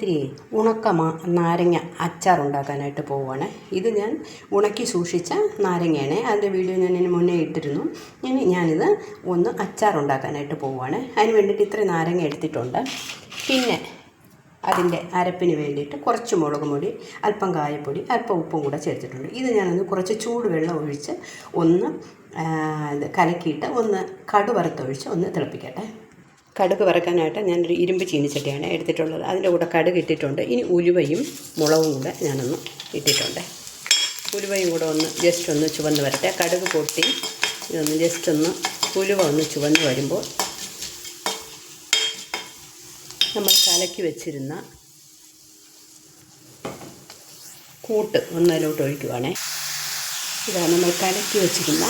ഇത്തിരി ഉണക്ക മാ നാരങ്ങ അച്ചാർ ഉണ്ടാക്കാനായിട്ട് പോവുകയാണ്. ഇത് ഞാൻ ഉണക്കി സൂക്ഷിച്ച നാരങ്ങയാണ്. അതിന്റെ വീഡിയോ ഞാൻ ഇതിന് മുന്നേ ഇട്ടിരുന്നു. ഇനി ഞാനിത് ഒന്ന് അച്ചാർ ഉണ്ടാക്കാനായിട്ട് പോവുകയാണ്. അതിന് വേണ്ടിയിട്ട് ഇത്രയും നാരങ്ങ എടുത്തിട്ടുണ്ട്. പിന്നെ അതിന്റെ അരപ്പിന് വേണ്ടിയിട്ട് കുറച്ച് മുളക് പൊടി അല്പം കായപ്പൊടി അല്പം ഉപ്പും കൂടെ ചേർത്തിട്ടുണ്ട്. ഇത് ഞാനൊന്ന് കുറച്ച് ചൂടുവെള്ളം ഒഴിച്ച് ഒന്ന് കലക്കിയിട്ട് ഒന്ന് കടുവറുത്തൊഴിച്ച് ഒന്ന് തിളപ്പിക്കട്ടെ. കടുക് വറക്കാനായിട്ട് ഞാനൊരു ഇരുമ്പ് ചീനിച്ചട്ടിയാണ് എടുത്തിട്ടുള്ളത്. അതിന്റെ കൂടെ കടുക് ഇട്ടിട്ടുണ്ട്. ഇനി ഉലുവയും മുളകും കൂടെ ഞാനൊന്ന് ഇട്ടിട്ടുണ്ട്. ഉലുവയും കൂടെ ഒന്ന് ജസ്റ്റ് ഒന്ന് ചുവന്ന് വരട്ടെ. കടുക് പൊട്ടി. ഇതൊന്ന് ജസ്റ്റ് ഒന്ന് ഉലുവ ഒന്ന് ചുവന്ന് വരുമ്പോൾ നമ്മൾ കലക്കി വെച്ചിരുന്ന കൂട്ട് ഒന്നതിലോട്ട് ഒഴിക്കുവാണേ. ഇതാണ് നമ്മൾ കലക്കി വെച്ചിരുന്ന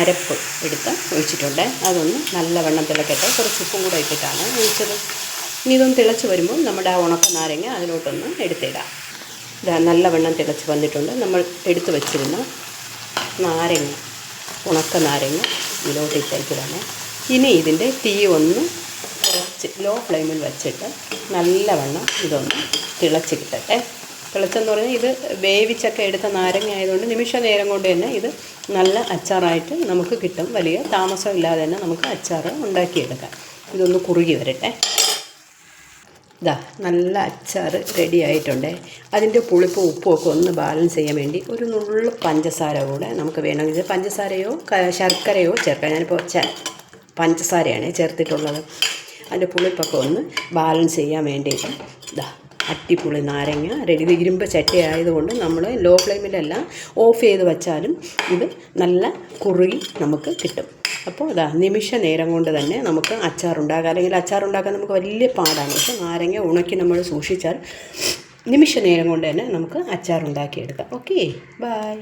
അരപ്പ് എടുത്ത് ഒഴിച്ചിട്ടുണ്ട്. അതൊന്ന് നല്ലവണ്ണം തിളക്കട്ടെ. കുറച്ച് ഉപ്പും കൂടെ ഇട്ടിട്ടാണ് ഒഴിച്ചത് ഇനി ഇതൊന്ന് തിളച്ച് വരുമ്പോൾ നമ്മുടെ ആ ഉണക്ക നാരങ്ങ അതിലോട്ടൊന്ന് എടുത്തിടാം. ഇതാ നല്ലവണ്ണം തിളച്ച് വന്നിട്ടുണ്ട്. നമ്മൾ എടുത്തു വെച്ചിരുന്ന നാരങ്ങ ഉണക്ക നാരങ്ങ ഇതിലോട്ട് ഇട്ടേക്കുവാണ് ഇനി ഇതിന്റെ തീ ഒന്ന് കുറച്ച് ലോ ഫ്ലെയിമിൽ വെച്ചിട്ട് നല്ലവണ്ണം ഇതൊന്ന് തിളച്ച് കിട്ടട്ടെ. തിളച്ചെന്ന് പറഞ്ഞാൽ ഇത് വേവിച്ചൊക്കെ എടുത്ത നാരങ്ങ ആയതുകൊണ്ട് നിമിഷ നേരം കൊണ്ട് തന്നെ ഇത് നല്ല അച്ചാറായിട്ട് നമുക്ക് കിട്ടും. വലിയ താമസമില്ലാതെ തന്നെ നമുക്ക് അച്ചാർ ഉണ്ടാക്കിയെടുക്കാം. ഇതൊന്ന് കുറുകി വരട്ടെ. ഇതാ നല്ല അച്ചാർ റെഡി ആയിട്ടുണ്ട്. അതിന്റെ പുളിപ്പ് ഉപ്പും ഒക്കെ ഒന്ന് ബാലൻസ് ചെയ്യാൻ വേണ്ടി ഒരു നുള്ളു പഞ്ചസാര കൂടെ നമുക്ക് വേണമെങ്കിൽ പഞ്ചസാരയോ ശർക്കരയോ ചേർക്കാം. ഞാനിപ്പോൾ ച പഞ്ചസാരയാണ് ചേർത്തിട്ടുള്ളത്. അതിന്റെ പുളിപ്പൊക്കെ ഒന്ന് ബാലൻസ് ചെയ്യാൻ വേണ്ടിയിട്ട് ഇതാ അട്ടിപ്പുളി നാരങ്ങ റെഡി ഇത് ഇരുമ്പ് ചട്ടി ആയതുകൊണ്ട് നമ്മൾ ലോ ഫ്ലെയിമിലല്ല ഓഫ് ചെയ്ത് വെച്ചാലും ഇത് നല്ല കുറുകി നമുക്ക് കിട്ടും. അപ്പോൾ അതാ നിമിഷ നേരം കൊണ്ട് തന്നെ നമുക്ക് അച്ചാർ ഉണ്ടാക്കാം അല്ലെങ്കിൽ അച്ചാർ ഉണ്ടാക്കാൻ നമുക്ക് വലിയ പാടാണ്. പക്ഷെ നാരങ്ങ ഉണക്കി നമ്മൾ സൂക്ഷിച്ചാൽ നിമിഷ നേരം കൊണ്ട് തന്നെ നമുക്ക് അച്ചാർ ഉണ്ടാക്കിയെടുക്കാം ഓക്കെ ബായ്